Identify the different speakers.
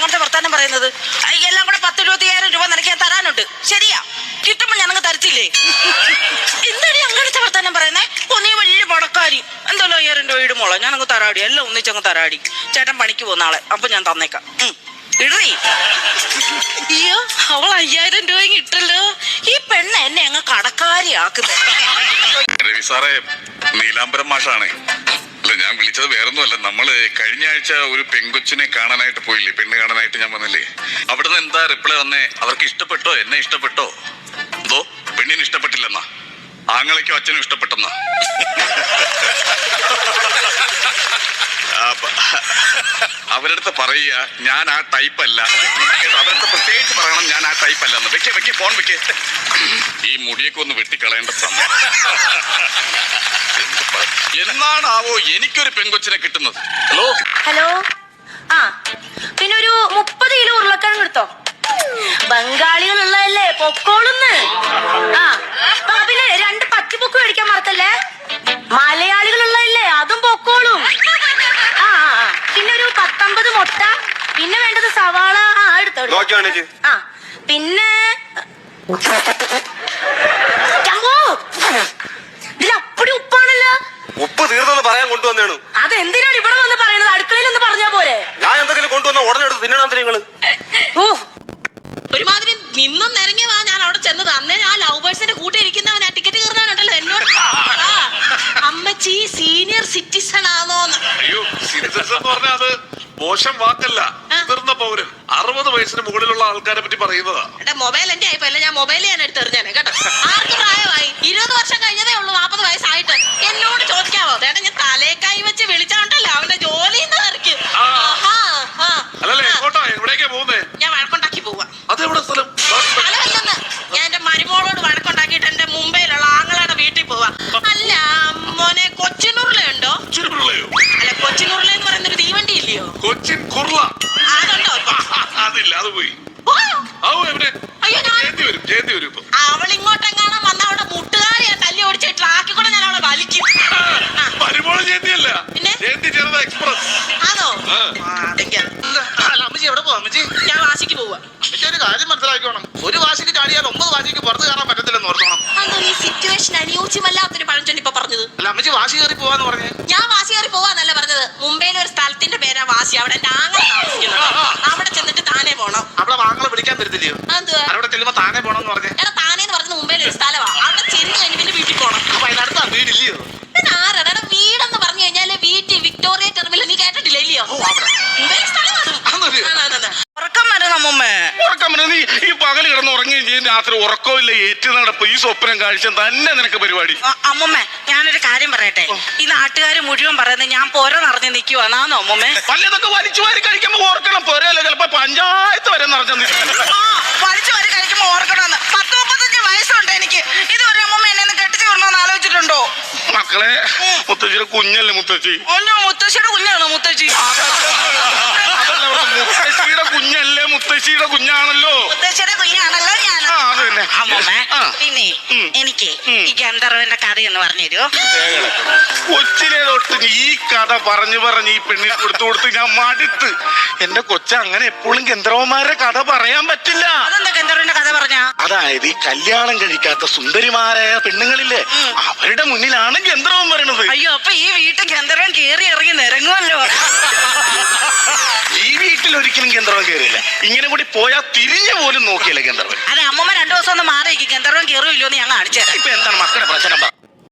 Speaker 1: അങ്ങനത്തെ വർത്താനം പറയുന്നത്? എല്ലാം കൂടെ പത്ത് ഇരുപത്തിയായിരം രൂപ നിനക്ക് ഞാൻ തരാനുണ്ട്. ശരിയാ. കിട്ടുമ്പോ ഞാനങ്ങ് തരത്തില്ലേ? എന്താണ് അങ്ങനത്തെ വർത്താനം പറയുന്നേ? ഓ നീ വലിയ പടക്കാരി എന്തല്ലോ അയ്യായിരം രൂപ ഇടുമോളോ ഞാനങ്ങ് തരാടി. എല്ലാം ഒന്നിച്ചങ്ങ് തരാടി. ചേട്ടൻ പണിക്ക് പോകുന്ന ആളെ. അപ്പൊ ഞാൻ തന്നേക്കാം. ഇടറി. അയ്യോ അവൾ അയ്യായിരം രൂപ ഇട്ടല്ലോ. ഈ പെണ്ണ് എന്നെ അങ്ങ് കടക്കാരിയാക്കുന്നത്
Speaker 2: രവി സാറേ നീലാംബരം മാഷാണ്. അല്ല ഞാൻ വിളിച്ചത് വേറൊന്നുമല്ല. നമ്മൾ കഴിഞ്ഞ ആഴ്ച ഒരു പെങ്കൊച്ചിനെ കാണാനായിട്ട് പോയില്ലേ? പെണ്ണ് കാണാനായിട്ട് ഞാൻ വന്നില്ലേ? അവിടുന്ന് എന്താ റിപ്ലൈ വന്നേ? അവർക്ക് ഇഷ്ടപ്പെട്ടോ? എന്നെ ഇഷ്ടപ്പെട്ടോ? എന്തോ പെണ്ണിന് ഇഷ്ടപ്പെട്ടില്ലെന്നാ. ആങ്ങളയ്ക്കും അച്ഛനും ഇഷ്ടപ്പെട്ടെന്നാ. അവരടുത്ത് പറയുക ഞാൻ ആ ടൈപ്പ് അല്ല. അവരടുത്ത് പ്രത്യേകിച്ച് പറയണം ഞാൻ ആ ടൈപ്പ് അല്ലെന്ന് വെക്കേ വെക്കേ ഫോൺ വെക്കേ. ഈ മുടിയൊക്കെ ഒന്ന് വെട്ടിക്കളയേണ്ട സമയം. എന്നാണാവോ എനിക്കൊരു പെങ്കൊച്ചിനെ കിട്ടുന്നത്? ഹലോ?
Speaker 3: ഹലോ? ആ പിന്നെ ഒരു മുപ്പത് കിലോ ഉരുളക്കിഴങ്ങ് എടുത്തോ. ബംഗാളികളുള്ളതല്ലേ പൊക്കോളുന്ന്. ആ ആ, പിന്നെ രണ്ട് പത്തിബുക്ക് മേടിക്കാൻ മറക്കല്ലേ? മലയാളികളുള്ളതല്ലേ അതും പൊക്കോളും. ആ ആ, ആ. പിന്നെ ഒരു പത്തൊമ്പത് മുട്ട പിന്നെ വേണ്ടത് സവാള. ആ എടുത്തോ. ആ പിന്നെ
Speaker 4: തീർന്നെന്ന് പറയാൻ കൊണ്ടുവന്നേണു.
Speaker 3: അതെന്തിനാണ് ഇവിടെ വന്ന് പറയുന്നത്? അടുക്കളയിൽ ഒന്ന് പറഞ്ഞാ പോരെ.
Speaker 4: ഞാൻ എന്തെങ്കിലും കൊണ്ടുവന്ന ഉടനെ എടുത്ത് തിന്നണം നിങ്ങൾ.
Speaker 3: ഓ.
Speaker 5: ഒരുമാതിരി നിന്നും നിരങ്ങിയതാ ഞാൻ അവിടെ ചെന്നത്. അന്നേ ആ ലവ് ബേഴ്സിന്റെ കൂട്ടിയിരിക്കുന്നവൻ ആ ടിക്കറ്റ് കീറുന്നവനുണ്ടല്ലോ എന്നോട്. ആ, അമ്മച്ചി സീനിയർ സിറ്റിസൺ ആണോന്ന്
Speaker 6: അയ്യോ സിറ്റിസൺസ് എന്ന് പറഞ്ഞാൽ അത് മോശം വാക്കല്ല. മുതിർന്ന പൗരൻ അറുപത് വയസ്സിന് മുകളിലുള്ള ആൾക്കാരെ പറ്റി പറയുന്നതാ.
Speaker 5: എന്റെ മൊബൈൽ എന്റെ ആയിപ്പോ അല്ല ഞാൻ മൊബൈൽ ഞാൻ എടുത്തെറിഞ്ഞാനെ കേട്ടോ. ആർക്ക് പ്രായമായി? ഇരുപത് വർഷം കഴിഞ്ഞതേ കൈ വെച്ച് വിളിച്ചോണ്ടല്ലോ അവന്റെ ജോലി.
Speaker 6: അല്ലല്ലേ എങ്ങോട്ടാ? എവിടേക്കാ പോകുന്നേ?
Speaker 5: ഞാൻ വഴക്കുണ്ടാക്കി പോവാ.
Speaker 6: അതെവിടെ സ്ഥലം?
Speaker 5: സ്ഥലമല്ലെന്ന്. ഞാൻ എന്റെ മരുമോളോട് വഴക്കുണ്ടാക്കിയിട്ട് എന്റെ മുംബൈയിലുള്ള ആങ്ങളയുടെ വീട്ടിൽ പോവാ. അല്ല മോനെ കൊച്ചിനുരുള ഉണ്ടോ അല്ല കൊച്ചിനുരുള എന്ന് പറയുന്നൊരു തീവണ്ടി ഇല്ലയോ?
Speaker 6: കൊച്ചിൻ കുർള
Speaker 5: അതുണ്ടോ?
Speaker 6: അതില്ല അത് പോയോ? ആവോ എവിടെ
Speaker 5: അയ്യോ ഞാൻ
Speaker 6: ജയന്തി വരും ജയന്തി വരും ഇപ്പൊ
Speaker 5: അവളിങ്ങോട്ടെങ്ങാനും വന്ന അവിടെ മുട്ടുകാരിയാ തല്ലി ഓടിച്ച് ട്രാക്കിൽ കൂടെ ഞാൻ അവളെ വലിക്കും ആ,
Speaker 6: മരുമോൾ ജയന്തി അല്ല
Speaker 5: പിന്നെ?
Speaker 6: ജയന്തി ചെറുത എക്സ്പ്രസ്
Speaker 5: ആണോ
Speaker 6: ആ.
Speaker 5: ആ, അതെങ്കി അത്.
Speaker 7: അല്ല അമ്മച്ചി? എവിടെ പോവാ അമ്മച്ചി?
Speaker 5: ഞാൻ വാശിക്ക് പോവാ.
Speaker 7: അമ്മച്ചി ഒരു കാര്യം മനസ്സിലാക്കണം ഒരു വാശിക്ക് ചാടിയാൽ ഒമ്പത് വാശിക്ക് പുറത്ത് കയറാൻ പറ്റത്തില്ലെന്ന് ഓർത്തോണം.
Speaker 5: ഈ സിറ്റുവേഷൻ അനുയോജ്യമല്ലാത്തൊരു പഴഞ്ചൊല്ലി ഇപ്പൊ പറഞ്ഞത്?
Speaker 7: അല്ല അമ്മച്ചി വാശി കയറി പോവാന്ന് പറഞ്ഞേ.
Speaker 5: ഞാൻ വാശി കയറി പോവാന്നല്ല പറഞ്ഞത്. മുംബൈയിലെ ഒരു സ്ഥലത്തിന്റെ പേരാ വാശി. അവിടെ എന്റെ ആങ്ങൾ താമസിക്കുന്നത് അവിടെ ചെന്നിട്ട് താനേ പോണം.
Speaker 7: അവിടെ വാങ്ങളെ വിളിക്കാൻ
Speaker 5: പറ്റത്തില്ലയോ
Speaker 7: അവിടെ ചെല്ലുമ്പോ താനേ പോണെന്ന് പറഞ്ഞേ
Speaker 5: എടാ താനേന്ന് പറഞ്ഞത് മുംബൈയിലെ ഒരു സ്ഥലമാ അവിടെ ചെന്ന് കഴിഞ്ഞ് പിന്നെ വീട്ടിൽ പോണം
Speaker 7: അപ്പൊ അതിനടുത്താ വീടില്ലയോ
Speaker 5: പിന്നെ ആരാടാ എടാ വീടെന്ന് പറഞ്ഞു കഴിഞ്ഞാൽ വീട്ടിൽ വിക്ടോറിയ ടെർമിനൽ നീ കേട്ടിട്ടില്ല ഇല്ലയോ മുംബൈ സ്ഥലമാണ്
Speaker 7: അതൊരു-
Speaker 5: ആണ്, ആണ്, ആണ്.
Speaker 1: ഉറക്കം വരണം നമ്മമ്മേ
Speaker 2: ഉറക്കം വരുന്നത് നീ ഈ പകൽ കിടന്ന് ഉറങ്ങുകയും ചെയ്യും. രാത്രി ഉറക്കമില്ല ഏറ്റ് നടപ്പ് ഈ സ്വപ്നം കാഴ്ച തന്നെ നിനക്ക് പരിപാടി.
Speaker 1: അമ്മമ്മേ അമ്മുമ്മേ ഞാനൊരു കാര്യം പറയട്ടെ? ഈ നാട്ടുകാർ മുഴുവൻ പറയുന്നത് ഞാൻ പോര നിറഞ്ഞ് നിൽക്കുവാണോ അമ്മമ്മേ?
Speaker 2: പല്ലതൊക്കെ വലിച്ചു വാരി കഴിക്കുമ്പോ ഓർക്കണം. പോരല്ലോ ചിലപ്പോ പഞ്ചായത്ത് വരെ നിറഞ്ഞു
Speaker 1: വലിച്ചു വരി കഴിക്കുമ്പോ ഓർക്കണമെന്ന്. പത്ത് മുപ്പത്തഞ്ച് വയസ്സുണ്ട് എനിക്ക്. ഇതുവരെ അമ്മമ്മ എന്നെ കെട്ടിച്ചു വിടണമെന്ന് ആലോചിച്ചിട്ടുണ്ടോ?
Speaker 2: മക്കളെ മുത്തശ്ശിയുടെ കുഞ്ഞല്ലേ മുത്തശ്ശി
Speaker 1: മുത്തശ്ശിയുടെ കുഞ്ഞാണോ മുത്തശ്ശി?
Speaker 2: മുത്തശ്ശിയുടെ കുഞ്ഞല്ലേ? മുത്തശ്ശിയുടെ കുഞ്ഞാണല്ലോ.
Speaker 1: മുത്തശ്ശിയുടെ കുഞ്ഞാണല്ലോ ഞാൻ
Speaker 2: ആ അത് തന്നെ.
Speaker 1: അമ്മുമ്മേ
Speaker 2: ആ.
Speaker 1: പിന്നെ
Speaker 2: ഉം.
Speaker 1: എനിക്ക് ഈ ഗന്ധർവന്റെ കഥ പറഞ്ഞു തരുമോ
Speaker 2: കൊച്ചിലെ തൊട്ട് ഈ കഥ പറഞ്ഞു പറഞ്ഞ് ഈ പെണ്ണിന് കൊടുത്തു കൊടുത്ത് ഞാൻ മടുത്ത്. എന്റെ കൊച്ച അങ്ങനെ എപ്പോഴും ഗന്ധർവന്മാരുടെ കഥ പറയാൻ പറ്റില്ല.
Speaker 1: അതെന്താ ഗന്ധർവന്റെ കഥ പറഞ്ഞാ?
Speaker 2: അതായത് ഈ കല്യാണം കഴിക്കാത്ത സുന്ദരിമാരായ പെണ്ണുങ്ങളില്ലേ അവരുടെ മുന്നിലാണ് ഗന്ധർവം വരണത്
Speaker 1: അയ്യോ അപ്പൊ ഈ വീട്ടിൽ ഗന്ധർവം കേറി ഇറങ്ങി നിരങ്ങുമല്ലോ
Speaker 2: ഈ വീട്ടിൽ ഒരിക്കലും ഗന്ധർവം കേറില്ല ഇങ്ങനെ കൂടി പോയാൽ തിരിഞ്ഞു പോലും നോക്കിയില്ല ഗന്ധർവൻ.
Speaker 1: അതെ അമ്മമ്മ രണ്ടു ദിവസം ഒന്ന് മാറിയിരിക്കും ഗന്ധർവം ഗന്ധർവൻ കേറുമില്ലോ എന്ന് ഞാൻ കാണിച്ചു
Speaker 2: ഇപ്പൊ എന്താണ് മക്കളുടെ പ്രശ്നം? പറ